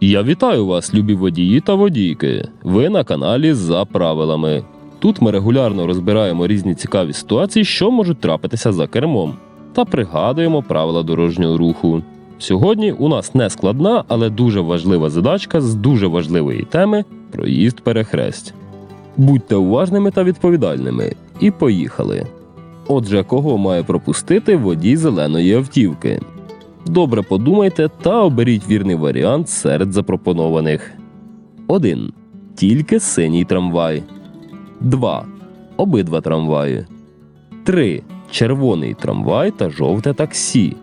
Я вітаю вас, любі водії та водійки. Ви на каналі за правилами. Тут ми регулярно розбираємо різні цікаві ситуації, що можуть трапитися за кермом, та пригадуємо правила дорожнього руху. Сьогодні у нас не складна, але дуже важлива задачка з дуже важливої теми проїзд перехресть. Будьте уважними та відповідальними. І поїхали. Отже, кого має пропустити водій зеленої автівки? Добре подумайте та оберіть вірний варіант серед запропонованих. 1. Тільки синій трамвай. 2. Обидва трамваї. 3. Червоний трамвай та жовте таксі.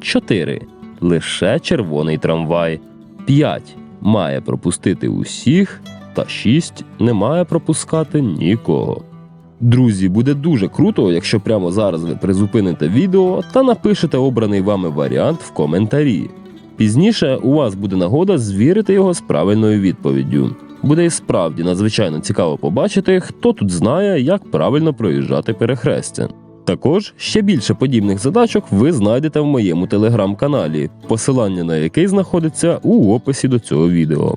4. Лише червоний трамвай. 5. Має пропустити усіх. Та 6. Не має пропускати нікого. Друзі, буде дуже круто, якщо прямо зараз ви призупините відео та напишете обраний вами варіант в коментарі. Пізніше у вас буде нагода звірити його з правильною відповіддю. Буде і справді надзвичайно цікаво побачити, хто тут знає, як правильно проїжджати перехрестя. Також ще більше подібних задачок ви знайдете в моєму телеграм-каналі, посилання на який знаходиться у описі до цього відео.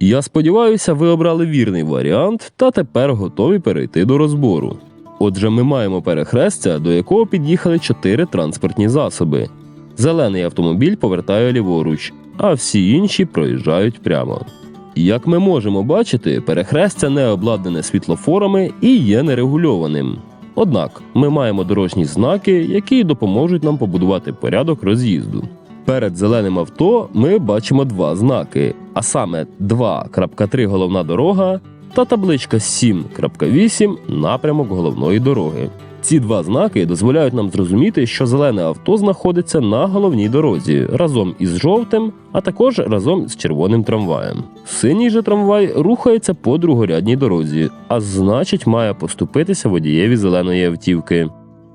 Я сподіваюся, ви обрали вірний варіант та тепер готові перейти до розбору. Отже, ми маємо перехрестя, до якого під'їхали чотири транспортні засоби. Зелений автомобіль повертає ліворуч, а всі інші проїжджають прямо. Як ми можемо бачити, перехрестя не обладнане світлофорами і є нерегульованим. Однак ми маємо дорожні знаки, які допоможуть нам побудувати порядок роз'їзду. Перед зеленим авто ми бачимо два знаки, а саме 2.3 головна дорога та табличка 7.8 напрямок головної дороги. Ці два знаки дозволяють нам зрозуміти, що зелене авто знаходиться на головній дорозі разом із жовтим, а також разом з червоним трамваєм. Синій же трамвай рухається по другорядній дорозі, а значить має поступитися водієві зеленої автівки.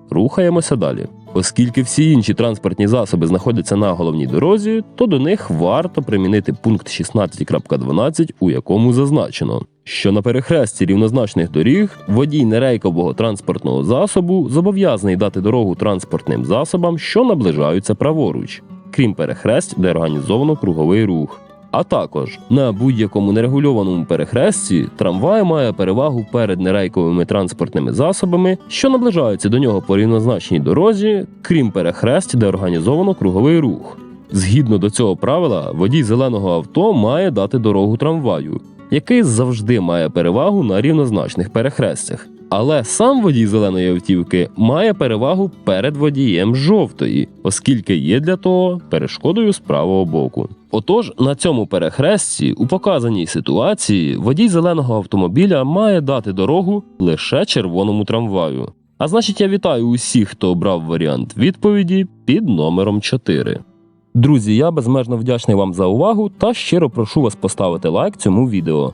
Рухаємося далі. Оскільки всі інші транспортні засоби знаходяться на головній дорозі, то до них варто примінити пункт 16.12, у якому зазначено, що на перехресті рівнозначних доріг водій нерейкового транспортного засобу зобов'язаний дати дорогу транспортним засобам, що наближаються праворуч, крім перехресть, де організовано круговий рух. А також на будь-якому нерегульованому перехресті трамвай має перевагу перед нерейковими транспортними засобами, що наближаються до нього по рівнозначній дорозі, крім перехресть, де організовано круговий рух. Згідно до цього правила, водій зеленого авто має дати дорогу трамваю, який завжди має перевагу на рівнозначних перехрестях. Але сам водій зеленої автівки має перевагу перед водієм жовтої, оскільки є для того перешкодою з правого боку. Отож, на цьому перехресті у показаній ситуації водій зеленого автомобіля має дати дорогу лише червоному трамваю. А значить, я вітаю усіх, хто обрав варіант відповіді під номером 4. Друзі, я безмежно вдячний вам за увагу та щиро прошу вас поставити лайк цьому відео.